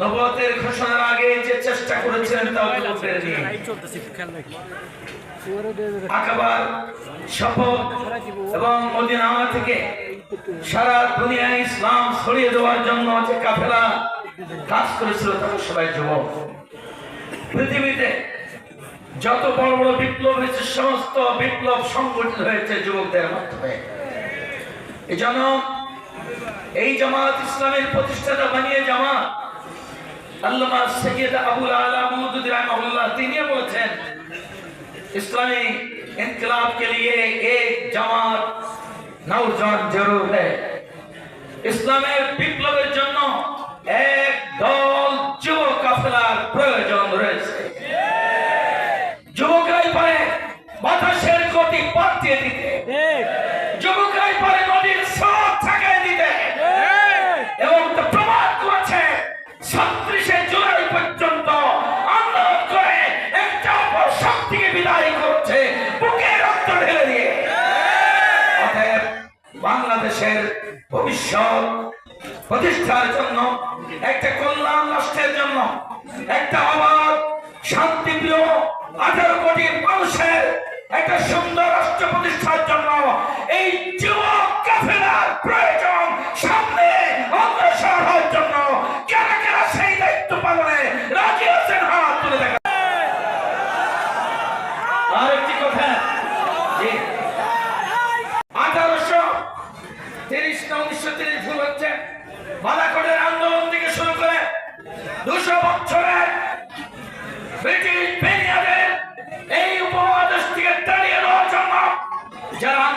নবতের ঘোষণার আগে যে চেষ্টা করেছিলেন তা যুবকদের নিয়ে আকাবার শপথ এবং মদিনা থেকে সারা দুনিয়ায় ইসলাম ছড়িয়ে দেওয়ার জন্য যে কাফেলা কাজ করেছিল তারা সবাই যুবক। পৃথিবীতে যত বড় বড় বিপ্লব হয়েছে, সমস্ত বিপ্লব সংগঠিত হয়েছে যুবকদের মাধ্যমে। এই জন্য এই জামাত ইসলামের প্রতিষ্ঠাতা বানিয়ে জামাত আল্লামা সৈয়দ আবুল আলা মওদুদি রাহিমাহুল্লাহ, তিনিও বলেছেন, ইসলামী انقلاب کے لیے ایک جماعت نوجوان ضرور ہے ইসলামের বিপ্লবের জন্য এক দল যুব কাফলার প্রয়োজন রয়েছে। যুবকরাই পারে বাতাসের গতি পাল্টিয়ে দিতে। ছত্রিশে জুলাই পর্যন্ত আন্দোলন করে একটা অপর শক্তিকে বিদায় করছে, বুকে রক্ত ঢেলে দিয়ে। বাংলাদেশের ভবিষ্যৎ প্রতিষ্ঠার জন্য, একটা কল্যাণ রাষ্ট্রের জন্য, একটা অবাধ, শান্তিপ্রিয়, আঠারো কোটি মানুষের একটা সুন্দর রাষ্ট্র প্রতিষ্ঠার জন্য এই যুবক কাফেলার প্রয়োজন সামনে অগ্রসর হওয়ার জন্য।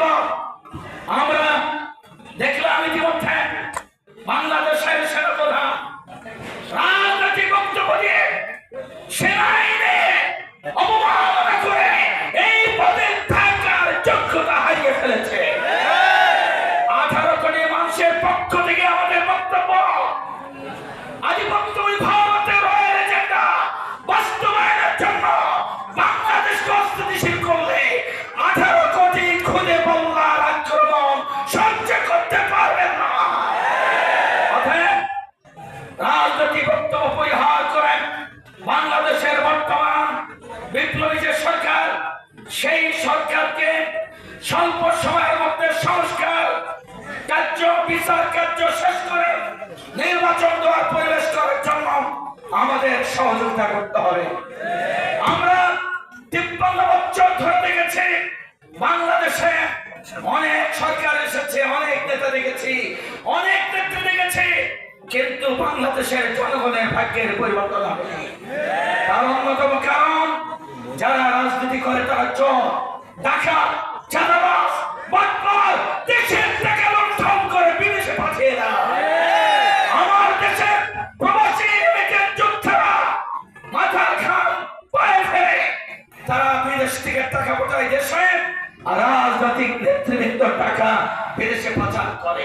নম্বর আমরা দেখলাম বাংলাদেশের সেনাপ্রধান রাজনৈতিক বক্তব্য করে এই পদে থাকার যোগ্যতা হারিয়ে ফেলেছে। আঠারো কোটি মানুষের পক্ষ থেকে আমাদের বক্তব্য, আধিপত্য ভারতের কার্য শেষ করে নির্বাচন দেওয়ার পরিবেশ করার জন্য আমাদের সহযোগিতা করতে হবে। আমরা তিপ্পান্ন বছর ধরে দেখেছি বাংলাদেশে অনেক সরকার এসেছে, অনেক নেতা দেখেছি, অনেক নেতা দেখেছি, কিন্তু বাংলাদেশের জনগণের ভাগ্যের পরিবর্তন হয়নি তার অন্যতম কারণ, যারা রাজনীতি করে তারা চোর, ডাকাত রাজনৈতিক নেতৃবৃন্দ টাকা বিদেশে পাচার করে।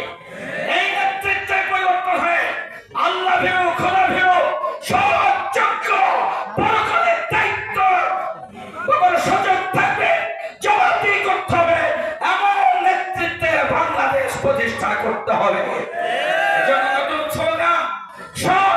এই নেতৃত্বের পরিবর্তন হয়ে আল্লাহ ভেউ খোলা ভেউ দায়িত্ব। থাকবে করতে হবে। এমন নেতৃত্বের বাংলাদেশ প্রতিষ্ঠা করতে হবে। এজন্য নতুন সব